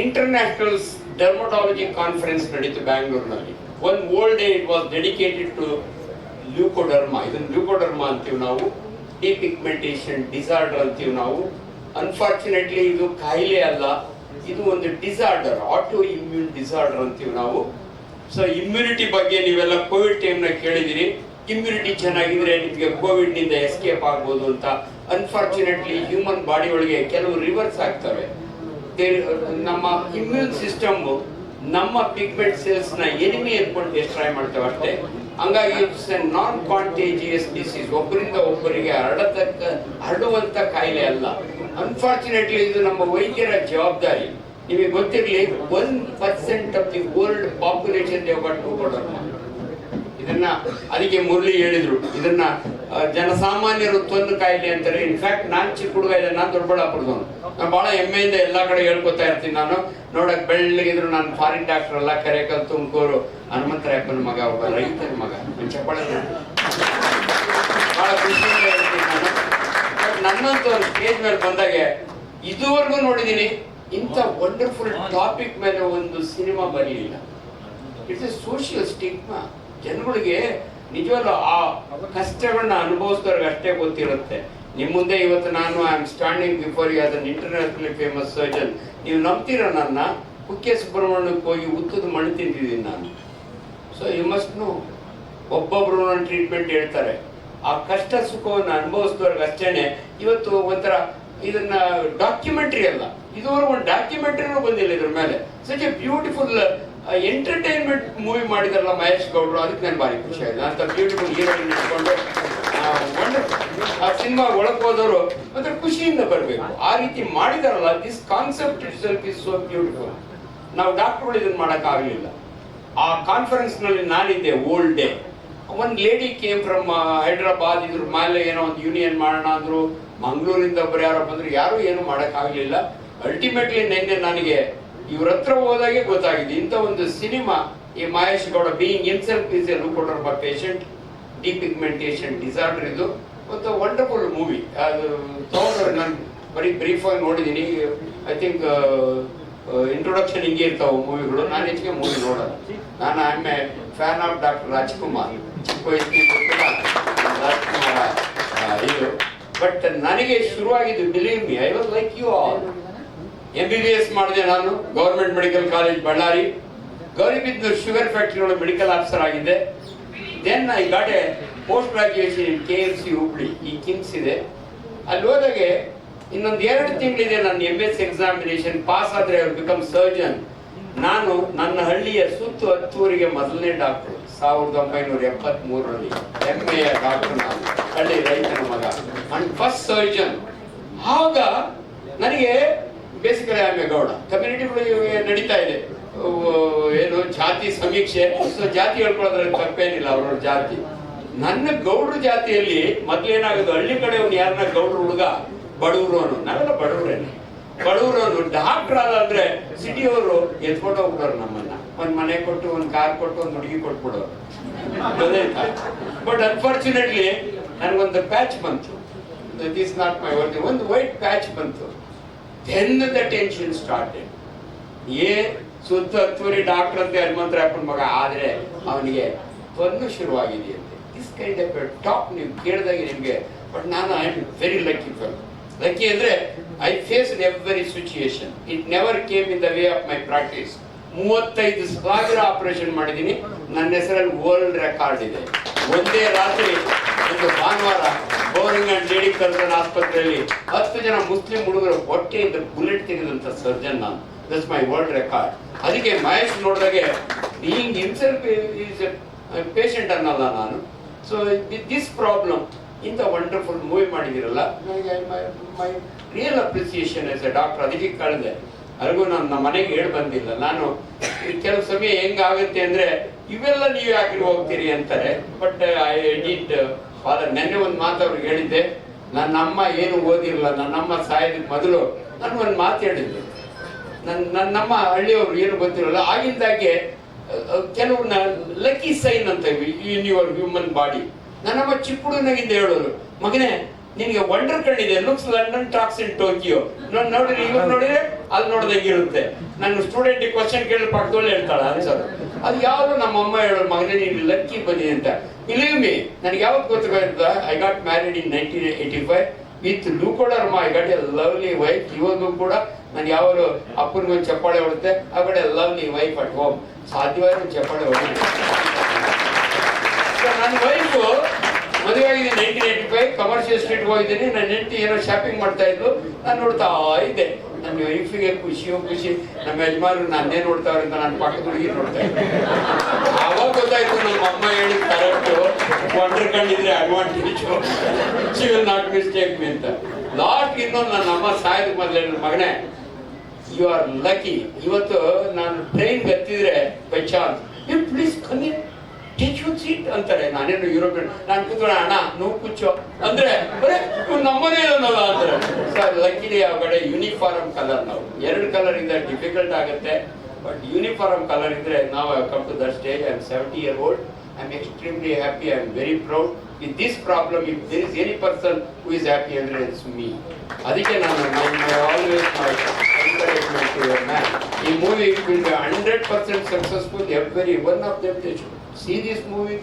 International dermatology conference ನಡೀತು ಬ್ಯಾಂಗ್ಳೂರಿನಲ್ಲಿ one whole day it was dedicated to leucoderma ಇದನ್ನು leucoderma ಅಂತೀವಿ ನಾವು. ಡಿಪಿಗ್ಮೆಂಟೇಷನ್ ಡಿಸಾರ್ಡರ್ ಅಂತೀವಿ ನಾವು. ಅನ್ಫಾರ್ಚುನೇಟ್ಲಿ ಇದು ಕಾಯಿಲೆ ಅಲ್ಲ. ಇದು ಒಂದು ಡಿಸಾರ್ಡರ್ ಆಟೋ ಇಮ್ಯೂನ್ ಡಿಸಾರ್ಡರ್ ಅಂತೀವಿ ನಾವು. ಸೊ ಇಮ್ಯುನಿಟಿ ಬಗ್ಗೆ ನೀವೆಲ್ಲ ಕೋವಿಡ್ ಟೈಮ್ನ ಕೇಳಿದಿರಿ. ಇಮ್ಯುನಿಟಿ ಚೆನ್ನಾಗಿದ್ರೆ ನಿಮಗೆ ಕೋವಿಡ್ನಿಂದ ಎಸ್ಕೇಪ್ ಆಗ್ಬೋದು ಅಂತ. ಅನ್ಫಾರ್ಚುನೇಟ್ಲಿ ಹ್ಯೂಮನ್ ಬಾಡಿ ಒಳಗೆ ಕೆಲವು ರಿವರ್ಸ್ ಆಗ್ತವೆ. ನಮ್ಮ ಇಮ್ಯೂನ್ ಸಿಸ್ಟಮ್ ನಮ್ಮ ಪಿಗ್ಮೆಂಟ್ ಸೆಲ್ಸ್ನ ಎನಿಮಿ ಏರ್ಕೊಂಡು ಡಿಸ್ಟ್ರಾಯ್ ಮಾಡ್ತೇವೆ ಅಷ್ಟೇ ಹಂಗಾಗಿ it's a non contagious disease ಒಬ್ಬರಿಂದ ಒಬ್ಬರಿಗೆ ಹರಡತಕ್ಕ, ಹರಡುವಂತ ಕಾಯಿಲೆ ಅಲ್ಲ. ಅನ್ಫಾರ್ಚುನೇಟ್ಲಿ ಇದು ನಮ್ಮ ವೈದ್ಯರ ಜವಾಬ್ದಾರಿ. ನಿಮಗೆ ಗೊತ್ತಿರಲಿ one percent of the world population ಇದನ್ನ ಅದಕ್ಕೆ ಮುರಳಿ ಹೇಳಿದ್ರು. ಇದನ್ನ ಜನಸಾಮಾನ್ಯರು ತೊಂದು ಕಾಯಿಲೆ ಅಂತಾರೆ. ಇನ್ಫ್ಯಾಕ್ಟ್ ನಾನ್ ಚಿಕ್ಕ ಹುಡುಗ ಇದೆ ನಾನು ದೊಡ್ಡಬಳ್ಳಾಪುರದವನು ನಾನು ಬಹಳ ಹೆಮ್ಮೆಯಿಂದ ಎಲ್ಲ ಕಡೆ ಹೇಳ್ಕೊತಾ ಇರ್ತೀನಿ ನಾನು. ನೋಡಕ್ ಬೆಳ್ಳಗಿದ್ರು ನಾನು ಫಾರಿನ್ ಡಾಕ್ಟರ್ ಅಲ್ಲ, ಕರೆಕಲ್ ತುಮಕೂರು ಹನುಮಂತರಾಯಪ್ಪನ ಮಗ, ಒಬ್ಬ ರೈತನ ಮಗ. ಚಪ್ಪಾಳೆ. ಬಹಳ ಖುಷಿಯಿಂದ ಹೇಳ್ತೀನಿ ನಾನು. ನನ್ನಂತ ಒಂದು ಸ್ಟೇಜ್ ಮೇಲೆ ಬಂದಾಗ ಇದುವರೆಗೂ ನೋಡಿದೀನಿ, ಇಂಥ ವಂಡರ್ಫುಲ್ ಟಾಪಿಕ್ ಮೇಲೆ ಒಂದು ಸಿನಿಮಾ ಬರಲಿಲ್ಲ. ಇಟ್ಸ್ ಎ ಸೋಷಿಯಲ್ ಸ್ಟಿಗ್ಮಾ ಜನಗಳಿಗೆ ನಿಜವಲ್ಲ ಆ ಕಷ್ಟಗಳನ್ನ ಅನುಭವಿಸಿದವ್ರಿಗೆ ಅಷ್ಟೇ ಗೊತ್ತಿರುತ್ತೆ. ನಿಮ್ಮ ಮುಂದೆ ಇವತ್ತು ನಾನು I am standing before you as an internationally famous surgeon ನೀವು ನಂಬ್ತೀರ ನನ್ನ? ಕುಕ್ಕೆ ಸುಬ್ರಹ್ಮಣ್ಯಕ್ಕೆ ಹೋಗಿ ಉತ್ತದ ಮಣ್ಣು ತಿಂತಿದ್ದೀನಿ ನಾನು. ಸೊ ಯು ಮಸ್ಟ್ ನೋ ಒಬ್ಬೊಬ್ರು ನನ್ನ ಟ್ರೀಟ್ಮೆಂಟ್ ಹೇಳ್ತಾರೆ. ಆ ಕಷ್ಟ ಸುಖವನ್ನು ಅನುಭವಿಸಿದವ್ರಿಗೆ ಅಷ್ಟೇನೆ. ಇವತ್ತು ಒಂಥರ ಇದನ್ನ ಡಾಕ್ಯುಮೆಂಟ್ರಿ ಅಲ್ಲ. ಇದುವರೆಗೂ ಒಂದು ಡಾಕ್ಯುಮೆಂಟ್ರಿನೂ ಬಂದಿಲ್ಲ ಇದ್ರ ಮೇಲೆ. Such a beautiful entertainment movie ಮಾಡಿದಾರಲ್ಲ ಮಹೇಶ್ ಗೌಡ್ರು, ಅದಕ್ಕೆ ನಾನು ಭಾರಿ ಖುಷಿ ಆಯ್ತು. ಅಂತ ಬ್ಯೂಟಿಫುಲ್ ಹೀರೋಯಿನ್ ಇಟ್ಕೊಂಡು, ಆ ಸಿನಿಮಾ ಒಳಗೆ ಹೋದವರು ಖುಷಿಯಿಂದ ಬರಬೇಕು. ಆ ರೀತಿ ಮಾಡಿದಾರಲ್ಲ this concept itself is so beautiful ನಾವು ಡಾಕ್ಟರ್ಗಳು ಇದನ್ನು ಮಾಡಕ್ ಆಗ್ಲಿಲ್ಲ. ಆ ಕಾನ್ಫರೆನ್ಸ್ನಲ್ಲಿ ನಾನಿದ್ದೆ ಓಲ್ಡ್ ಡೇ ಒಂದು ಲೇಡಿ ಕೇಮ್ ಫ್ರಮ್ ಹೈದ್ರಾಬಾದ್, ಇದ್ರ ಮೇಲೆ ಏನೋ ಒಂದು ಯೂನಿಯನ್ ಮಾಡೋಣ ಅಂದ್ರು. ಮಂಗಳೂರಿಂದ ಒಬ್ಬರು ಯಾರೋ ಬಂದ್ರು, ಯಾರು ಏನು ಮಾಡಕ್ ಆಗ್ಲಿಲ್ಲ. ಅಲ್ಟಿಮೇಟ್ಲಿ ನಿನ್ನೆ ನನಗೆ ಇವ್ರ ಹತ್ರ ಹೋದಾಗೆ ಗೊತ್ತಾಗಿದೆ. ಇಂಥ ಒಂದು ಸಿನಿಮಾ ಈ Mahesh Gowda being himself is a leucoderma patient depigmentation disorder ಇದು. ಒಂದು ವಂಡರ್ಫುಲ್ ಮೂವಿ ಅದು ತಗೊಂಡ್ರೆ ನಾನು ಬರೀ ಬ್ರೀಫ್ ಆಗಿ ನೋಡಿದ್ದೀನಿ ಐ ಥಿಂಕ್ ಇಂಟ್ರೊಡಕ್ಷನ್ ಹಿಂಗೆ ಇರ್ತಾವೆ ಮೂವಿಗಳು. ನಾನು ಹೆಚ್ಚಿಗೆ ಮೂವಿ ನೋಡೋದು ನಾನು a fan of doctor Rajkumar ಚಿಕ್ಕ ಕೂಡ ಇದು ಬಟ್ ನನಗೆ ಶುರುವಾಗಿದ್ದು believe me I was like you all M B B S ಮಾಡಿದೆ ನಾನು government medical college Ballari Gauribidanur sugar factory ಒಳಗೆ ಮೆಡಿಕಲ್ ಆಫೀಸರ್ ಆಗಿದ್ದೆ. Then I got a post graduation in K M C Hubli ಈ KIMS ಇದೆ. ಅಲ್ಲಿ ಹೋದಾಗೆ ಇನ್ನೊಂದು ಎರಡು ತಿಂಗಳಿದೆ ನನ್ನ ಎಂ ಎಸ್ ಎಕ್ಸಾಮಿನೇಷನ್ ಪಾಸ್ ಆದರೆ ಅವ್ರು ಬಿಕಮ್ ಸರ್ಜನ್ ನಾನು ನನ್ನ ಹಳ್ಳಿಯ ಸುತ್ತು ಹತ್ತೂರಿಗೆ ಮೊದಲನೇ ಡಾಕ್ಟರ್ ಸಾವಿರದ ಒಂಬೈನೂರ ಎಪ್ಪತ್ತ್ ಮೂರರಲ್ಲಿ ಎ ಡಾಕ್ಟರ್ ನಾನು. ಹಳ್ಳಿ ರೈತನ ಮಗ. ಅಂಡ್ ಫಸ್ಟ್ ಸರ್ಜನ್ ಆಗ ನನಗೆ ಬೇಸಿಕಲಿ ಆಮೆ ಗೌಡ. ಕಮ್ಯುನಿಟಿಗಳು ನಡೀತಾ ಇದೆ. ಏನು, ಜಾತಿ ಸಮೀಕ್ಷೆ. ಸೊ, ಜಾತಿ ಹೇಳ್ಕೊಳ್ಳೋದ್ರಲ್ಲಿ ತಪ್ಪೇನಿಲ್ಲ ಅವ್ರವ್ರ ಜಾತಿ. ನನ್ನ ಗೌಡ್ರ ಜಾತಿಯಲ್ಲಿ ಮೊದ್ಲೇನಾಗೋದು, ಹಳ್ಳಿ ಕಡೆ ಅವ್ನು ಯಾರನ್ನ ಗೌಡ್ರ ಹುಡುಗ? ಬಡವರು ಅನ್ನು, ನಾವೆಲ್ಲ ಬಡವರೇನೆ ಬಡವರು ಅನ್ನು ಡಾಕ್ಟರ್ ಆದ್ರೆ ಸಿಟಿಯವರು ಎತ್ಕೊಂಡು ಹೋಗ್ಬಿಡೋರು ನಮ್ಮನ್ನ. ಒಂದ್ ಮನೆ ಕೊಟ್ಟು, ಒಂದ್ ಕಾರ್ ಕೊಟ್ಟು, ಒಂದ್ ಹುಡುಗಿ ಕೊಟ್ಬಿಡೋರು. ಬಟ್ ಅನ್ಫಾರ್ಚುನೇಟ್ಲಿ ನನ್ಗೊಂದು ಪ್ಯಾಚ್ ಬಂತು. ದಿಸ್ ನಾಟ್ ಮೈ ವರ್ಕ್ ಒಂದು ವೈಟ್ ಪ್ಯಾಚ್ ಬಂತು. ದೆನ್ ದ ಟೆನ್ಷನ್ ಸ್ಟಾರ್ಟೆಡ್ ಏ ಸುತ್ತ ಹತ್ತುವರಿ ಡಾಕ್ಟರ್ ಅಂತ ಹನುಮಂತರಾಯಪ್ಪನ ಮಗ, ಆದರೆ ಅವನಿಗೆ ತೊಂದು ಶುರುವಾಗಿದೆಯಂತೆ. ದಿಸ್ ಕೈಂಡ್ ಆಫ್ ಟಾಪ್ ನೀವು ಕೇಳಿದಾಗ ನಿಮಗೆ ಬಟ್ ನಾನು I am very lucky for lucky ಅಂದರೆ I face every situation it never came in the way of my practice ಮೂವತ್ತೈದು ಸಾವಿರ ಆಪರೇಷನ್ ಮಾಡಿದ್ದೀನಿ. ನನ್ನ ಹೆಸರಲ್ಲಿ ವರ್ಲ್ಡ್ ರೆಕಾರ್ಡ್ ಇದೆ. ಒಂದೇ ರಾತ್ರಿ ಒಂದು ಭಾನುವಾರ ಅಂಡ್ ಲೇಡಿ ಕರ್ಸನ್ ಆಸ್ಪತ್ರೆಯಲ್ಲಿ? ಹತ್ತು ಜನ ಮುಸ್ಲಿಂ ಹುಡುಗರು ಹೊಟ್ಟೆಯಿಂದ ಬುಲೆಟ್ ತೆಗೆದಂತ ಸರ್ಜನ್ ನಾನು. ದಟ್ಸ್ ಮೈ ವರ್ಲ್ಡ್ ರೆಕಾರ್ಡ್ ಅದಕ್ಕೆ ಮಹೇಶ್ ನೋಡಿದಾಗೆ ಬೀಯಿಂಗ್ ಹಿಮ್ಸೆಲ್ಫ್ ಈಸ್ ಪೇಷಂಟ್ ಅನ್ನಲ್ಲ ನಾನು. ಸೊ ದಿಸ್ ಪ್ರಾಬ್ಲಮ್ ಇಂಥ ವಂಡರ್ಫುಲ್ ಮೂವಿ ಮಾಡಿದಿರಲ್ಲ ನನಗೆ my real appreciation as a doctor ಅದಕ್ಕೆ ಕಳೆದೆ. ಅರಿಗೂ ನಾನು ನಮ್ಮ ಮನೆಗೆ ಹೇಳಿ ಬಂದಿಲ್ಲ. ನಾನು ಕೆಲವು ಸಮಯ ಹೆಂಗಾಗುತ್ತೆ ಅಂದ್ರೆ ಇವೆಲ್ಲ ನೀವು ಯಾಕೆ ಹೋಗ್ತೀರಿ ಅಂತಾರೆ. ಬಟ್ ಐ ಡಿಡ್ ಫಾದರ್ ನೆನ್ನೆ ಒಂದು ಮಾತು ಅವ್ರಿಗೆ ಹೇಳಿದ್ದೆ ನನ್ನಮ್ಮ ಏನು ಓದಿರಲ್ಲ ನನ್ನಮ್ಮ ಸಾಯೋದಕ್ಕೆ ಮೊದಲು ನಾನು ಒಂದು ಮಾತು ಹೇಳಿದ್ದೆ. ನನ್ನ ನನ್ನಮ್ಮ ಹಳ್ಳಿಯವರು ಏನು ಗೊತ್ತಿರಲ್ಲ, ಆಗಿಂದಾಗೆ ಕೆಲವು ಲಕ್ಕಿ ಸೈನ್ ಅಂತ ಇನ್ ಯುವರ್ ಹ್ಯೂಮನ್ ಬಾಡಿ. ನನ್ನಮ್ಮ ಚಿಕ್ಕ ಹೇಳೋರು, ಮಗನೇ, ನಿನಗೆ ವಂಡರ್ ಕಂಡಿದೆ looks London talks in Tokyo ನೋಡಿದ್ರೆ ಇವ್ರು ನೋಡಿದ್ರೆ ಅಲ್ಲಿ ನೋಡ್ದಂಗಿರುತ್ತೆ ನನ್ನ ಸ್ಟೂಡೆಂಟ್ ಕ್ವಶನ್ ಕೇಳಿ ಪಕ್ಕದಲ್ಲಿ ಹೇಳ್ತಾಳೆ ಅನ್ಸೋದು ಅದು ಯಾವುದು ನಮ್ಮ ಅಮ್ಮ ಹೇಳೋರು, ಮಗನೇ, ನೀನು ಲಕ್ಕಿ ಬನ್ನಿ ಅಂತ. ಬಿಲೀವ್ ಮೀ ನನಗೆ ಯಾವತ್ತು ಗೊತ್ತಾಗ I got married in nineteen eighty five with leucoderma I got a lovely wife ಇವಾಗೂ ಕೂಡ ನಾನು ಯಾವಾಗಲೂ ಅಪ್ಪನಿಗೆ ಒಂದು ಚಪ್ಪಾಳೆ ಹೊಡುತ್ತೆ ಆ ಕಡೆ ಲವ್ಲಿ ವೈಫ್ ಅಟ್ ಹೋಮ್ ಸಾಧ್ಯವಾದ ಒಂದು ಚಪ್ಪಾಳೆ ಹೊಡಿತೀನಿ ನನ್ನ ವೈಫು ಮದುವೆ ಆಗಿದೆ nineteen eighty five commercial street ಹೋಗಿದ್ದೀನಿ. ನನ್ನ ಹೆಂಡತಿ ಏನೋ ಶಾಪಿಂಗ್ ಮಾಡ್ತಾ ಇದ್ಲು. ನಾನು ನೋಡ್ತಾ ಇದ್ದೆ. ನನ್ನ ವೈಫಿಗೆ ಖುಷಿಯೋ ಖುಷಿ, ನಮ್ಮ ಯಜಮಾನರು ನನ್ನೇ ನೋಡ್ತಾವ್ರೆ ಅಂತ ನನ್ನ ಪಕ್ಕದ ಹುಡುಗಿ ನೋಡ್ತಾ ಇದ್ದೆ. ಅವಾಗ ಗೊತ್ತಾಯ್ತು ನಮ್ಮ ಅಮ್ಮ ಹೇಳಿದ correct wonder ಕಂಡಿದ್ರೆ advantage she will not mistake me ಅಂತ. ಲಾಸ್ಟ್ ಇನ್ನೊಂದು ನನ್ನ ಅಮ್ಮ ಸಾಯದ ಮೊದಲು ನನ್ನ ಮಗನೇ ಯು ಆರ್ ಲಕ್ಕಿ ಇವತ್ತು ನಾನು ಟ್ರೈನ್ ಹತ್ತಿದ್ರೆ ಬೈ ಚಾನ್ಸ್ ಯು ಪ್ಲೀಸ್ ಕಮ್ಮಿ ಸೀಟ್ ಅಂತಾರೆ. ನಾನೇನು ಯುರೋಪಿಯನ್ ನಾನು ಕೂತ್ಕೊಳ್ಳೋ ಅಣ್ಣ ನೋವು ಕುಚ್ಚು ಅಂದ್ರೆ, ಬರೇ ನಮ್ಮನೇ ಇರೋನಲ್ಲ ಅಂತಾರೆ ಸರ್ ಲಕ್ಕಿಲಿ ಆ ಕಡೆ ಯೂನಿಫಾರ್ಮ್ ಕಲರ್ ನಾವು. ಎರಡು ಕಲರಿಂದ ಡಿಫಿಕಲ್ಟ್ ಆಗುತ್ತೆ. ಬಟ್ ಯೂನಿಫಾರ್ಮ್ ಕಲರ್ ಇದ್ರೆ ನಾವು come to the stage I am seventy year old I am extremely happy I am very proud with this problem if there is any person who is happy ಅಂದ್ರೆ it's me ಅದಕ್ಕೆ ನಾನು always ಈ movie hundred percent successful every one of ದೇಶ this movie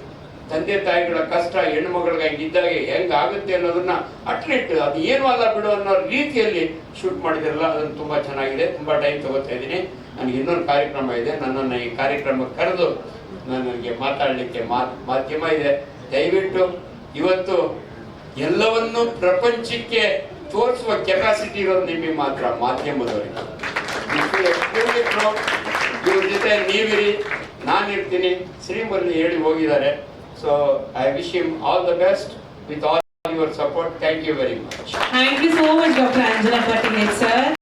ತಂದೆ ತಾಯಿಗಳ ಕಷ್ಟ ಹೆಣ್ಣು ಮಗಳಿಗೆ ಹಂಗಿದ್ದಾಗ ಹೆಂಗ್ ಆಗುತ್ತೆ ಅನ್ನೋದನ್ನ ಅಟ್ಲಿಟ್, ಅದು ಏನು ಅಲ್ಲ ಬಿಡು ಅನ್ನೋ ರೀತಿಯಲ್ಲಿ ಶೂಟ್ ಮಾಡಿದಿರಲ್ಲ, ಅದನ್ನು ತುಂಬಾ ಚೆನ್ನಾಗಿದೆ, ತುಂಬಾ ಟೈಮ್ ತಗೋತಾ ಇದ್ದೀನಿ. ನನಗೆ ಇನ್ನೊಂದು ಕಾರ್ಯಕ್ರಮ ಇದೆ, ನನ್ನನ್ನು ಈ ಕಾರ್ಯಕ್ರಮಕ್ಕೆ ಕರೆದು ನನಗೆ ಮಾತಾಡಲಿಕ್ಕೆ ಮಾಧ್ಯಮ ಇದೆ. ದಯವಿಟ್ಟು ಇವತ್ತು ಎಲ್ಲವನ್ನೂ ಪ್ರಪಂಚಕ್ಕೆ ತೋರಿಸುವ ಕೆಪಾಸಿಟಿ ಇರೋದು ನಿಮಗೆ ಮಾತ್ರ, ಮಾಧ್ಯಮದವರಿಗೆ. ಇವ್ರ ಜೊತೆ ನೀವಿರಿ. ನಾನಿರ್ತೀನಿ ಶ್ರೀಮುರಳಿ ಹೇಳಿ ಹೋಗಿದ್ದಾರೆ. So I wish him all the best with all your support thank you very much thank you so much doctor Anjana Patil sir.